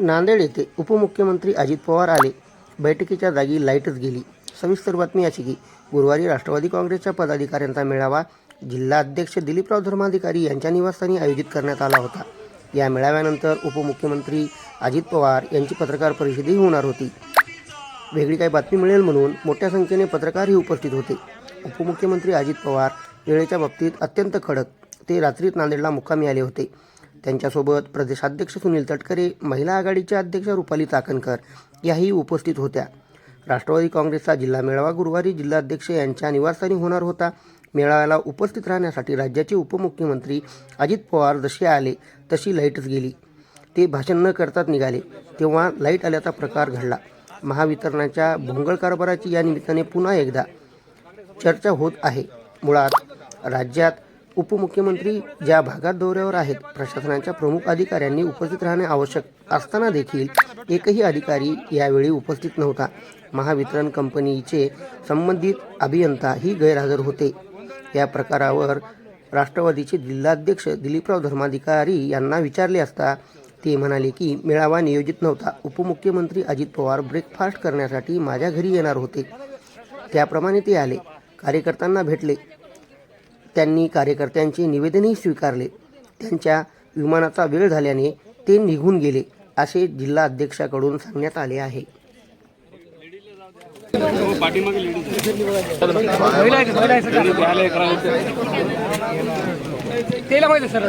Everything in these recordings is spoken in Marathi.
नांदेड येथे उपमुख्यमंत्री अजित पवार आले. बैठकीच्या जागी लाईटच गेली. सविस्तर बातमी अशी की गुरुवारी राष्ट्रवादी काँग्रेसच्या पदाधिकाऱ्यांचा मेळावा जिल्हाध्यक्ष दिलीपराव धर्माधिकारी यांच्या निवासस्थानी आयोजित करण्यात आला होता. या मेळाव्यानंतर उपमुख्यमंत्री अजित पवार यांची पत्रकार परिषदही होणार होती. वेगळी काही बातमी मिळेल म्हणून मोठ्या संख्येने पत्रकारही उपस्थित होते. उपमुख्यमंत्री अजित पवार वेळेच्या बाबतीत अत्यंत खडक. ते रात्रीत नांदेडला मुक्कामी आले होते. त्यांच्यासोबत प्रदेशाध्यक्ष सुनील तटकरे महिला आघाडीच्या अध्यक्ष रुपाली चाकणकर याही उपस्थित होत्या. राष्ट्रवादी काँग्रेसचा जिल्हा मेळावा गुरुवारी जिल्हाध्यक्ष यांच्या निवासस्थानी होणार होता. मेळाव्याला उपस्थित राहण्यासाठी राज्याचे उपमुख्यमंत्री अजित पवार जसे आले तशी लाईटच गेली. ते भाषण न करताच निघाले. तेव्हा लाइट आल्याचा प्रकार घडला. महावितरणाच्या भोंगळ कारभाराची या निमित्ताने पुन्हा एकदा चर्चा होत आहे. मुळात राज्यात उपमुख्यमंत्री ज्या भागात दौऱ्यावर आहेत प्रशासनाच्या प्रमुख अधिकाऱ्यांनी उपस्थित राहणे आवश्यक असताना देखील एकही अधिकारी यावेळी उपस्थित नव्हता. महावितरण कंपनीचे संबंधित अभियंता ही गैरहजर होते. या प्रकारावर राष्ट्रवादीचे जिल्हाध्यक्ष दिलीपराव धर्माधिकारी यांना विचारले असता ते म्हणाले की मेळावा नियोजित नव्हता. उपमुख्यमंत्री अजित पवार ब्रेकफास्ट करण्यासाठी माझ्या घरी येणार होते. त्याप्रमाणे ते आले. कार्यकर्त्यांना भेटले. त्यांनी कार्यकर्त्यांचे निवेदनही स्वीकारले. त्यांच्या विमानाचा वेळ झाल्याने ते निघून गेले असे जिल्हा अध्यक्षाकडून सांगण्यात आले आहे. तेला माहिती सर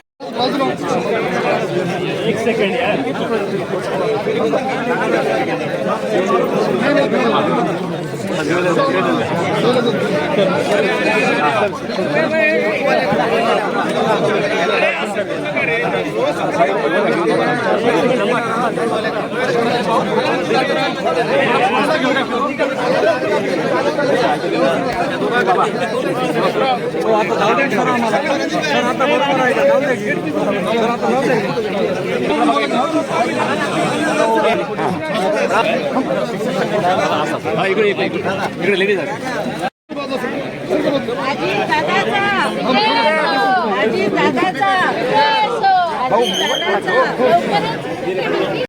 एक सेकंड यार हा इकडे इकडे इकडे लेडीज आहे आजी दादाचा आजी दादाचा आजी दादाचा लवकरच